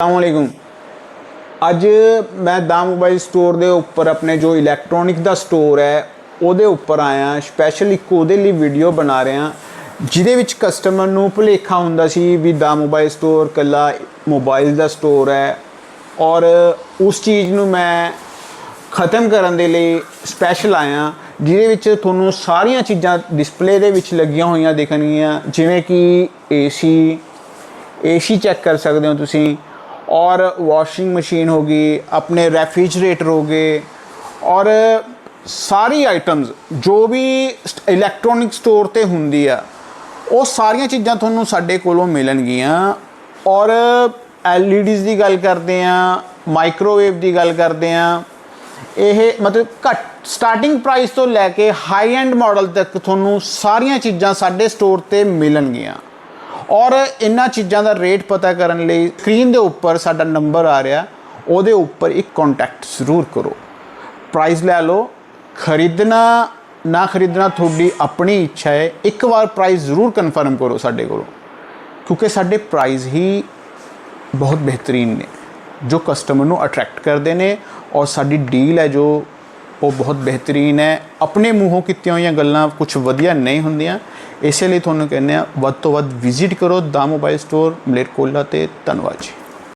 ਅਸਲਾਮੁਅਲੈकुम ਅੱਜ ਮੈਂ ਦਾ mobile store ਦੇ ਉੱਪਰ ਆਪਣੇ ਜੋ ਇਲੈਕਟ੍ਰੋਨਿਕ ਦਾ ਸਟੋਰ ਹੈ, ਉਹਦੇ ਉੱਪਰ ਆਇਆ ਸਪੈਸ਼ਲ ਇੱਕ ਉਹਦੇ ਲਈ ਵੀਡੀਓ ਬਣਾ ਰਿਹਾ, ਜਿਹਦੇ ਵਿੱਚ ਕਸਟਮਰ ਨੂੰ ਭੁਲੇਖਾ ਹੁੰਦਾ ਸੀ ਵੀ ਦਾ ਮੋਬਾਈਲ ਸਟੋਰ ਕੱਲਾ ਮੋਬਾਈਲ ਦਾ ਸਟੋਰ ਹੈ ਔਰ ਉਸ ਚੀਜ਼ ਨੂੰ ਮੈਂ ਖਤਮ ਕਰਨ ਦੇ ਲਈ ਸਪੈਸ਼ਲ ਆਇਆ, ਜਿਹਦੇ ਵਿੱਚ ਤੁਹਾਨੂੰ ਸਾਰੀਆਂ ਚੀਜ਼ਾਂ ਡਿਸਪਲੇ ਦੇ ਵਿੱਚ ਲੱਗੀਆਂ ਹੋਈਆਂ ਦੇਖਣਗੀਆਂ, ਜਿਵੇਂ ਕਿ ਏਸੀ ਏਸੀ ਚੈੱਕ ਕਰ ਸਕਦੇ ਹੋ ਤੁਸੀਂ ਔਰ ਵਾਸ਼ਿੰਗ ਮਸ਼ੀਨ ਹੋ ਗਈ, ਆਪਣੇ ਰੈਫ੍ਰਿਜਰੇਟਰ ਹੋ ਗਏ, ਔਰ ਸਾਰੀ ਆਈਟਮਸ ਜੋ ਵੀ ਇਲੈਕਟ੍ਰੋਨਿਕ ਸਟੋਰ ਤੇ ਹੁੰਦੀ ਆ, ਉਹ ਸਾਰੀਆਂ ਚੀਜ਼ਾਂ ਤੁਹਾਨੂੰ ਸਾਡੇ ਕੋਲੋਂ ਮਿਲਣਗੀਆਂ। ਔਰ LEDs ਦੀ ਗੱਲ ਕਰਦੇ ਆ ਮਾਈਕ੍ਰੋਵੇਵ ਦੀ ਗੱਲ ਕਰਦੇ ਆ, ਇਹ ਮਤਲਬ ਘੱਟ ਸਟਾਰਟਿੰਗ ਪ੍ਰਾਈਸ ਤੋਂ ਲੈ ਕੇ ਹਾਈ ਐਂਡ ਮਾਡਲ ਤੱਕ ਤੁਹਾਨੂੰ ਸਾਰੀਆਂ ਚੀਜ਼ਾਂ ਸਾਡੇ ਸਟੋਰ ਤੇ ਮਿਲਣਗੀਆਂ। ਔਰ ਇਹਨਾਂ ਚੀਜ਼ਾਂ ਦਾ ਰੇਟ ਪਤਾ ਕਰਨ ਲਈ ਸਕਰੀਨ ਦੇ ਉੱਪਰ ਸਾਡਾ ਨੰਬਰ ਆ ਰਿਹਾ। ਉਹਦੇ ਉੱਪਰ ਇੱਕ ਕੰਟੈਕਟ ਜ਼ਰੂਰ ਕਰੋ। ਪ੍ਰਾਈਸ ਲੈ ਲਓ। ਖਰੀਦਣਾ, ਨਾ ਖਰੀਦਣਾ ਤੁਹਾਡੀ ਆਪਣੀ ਇੱਛਾ ਹੈ। ਇੱਕ ਵਾਰ ਪ੍ਰਾਈਸ ਜ਼ਰੂਰ ਕਨਫਰਮ ਕਰੋ ਸਾਡੇ ਕੋਲੋਂ। ਕਿਉਂਕਿ ਸਾਡੇ ਪ੍ਰਾਈਸ ਹੀ ਬਹੁਤ ਬਿਹਤਰੀਨ ਨੇ, ਜੋ ਕਸਟਮਰ ਨੂੰ ਅਟਰੈਕਟ ਕਰਦੇ ਨੇ ਔਰ ਸਾਡੀ ਡੀਲ ਹੈ ਜੋ ਉਹ ਬਹੁਤ ਬਿਹਤਰੀਨ ਹੈ। ਆਪਣੇ ਮੂੰਹੋਂ ਕੀਤੀਆਂ ਹੋਈਆਂ ਗੱਲਾਂ ਕੁਝ ਵਧੀਆ ਨਹੀਂ ਹੁੰਦੀਆਂ। ਇਸੇ ਲਈ ਤੁਹਾਨੂੰ ਕਹਿੰਦੇ ਆ ਵੱਧ ਤੋਂ ਵੱਧ ਵਿਜ਼ਿਟ ਕਰੋ ਦਾ ਮੋਬਾਈਲ ਸਟੋਰ ਮਲੇਰਕੋਲਾ ਤੇ ਧੰਨਵਾਦ ਜੀ।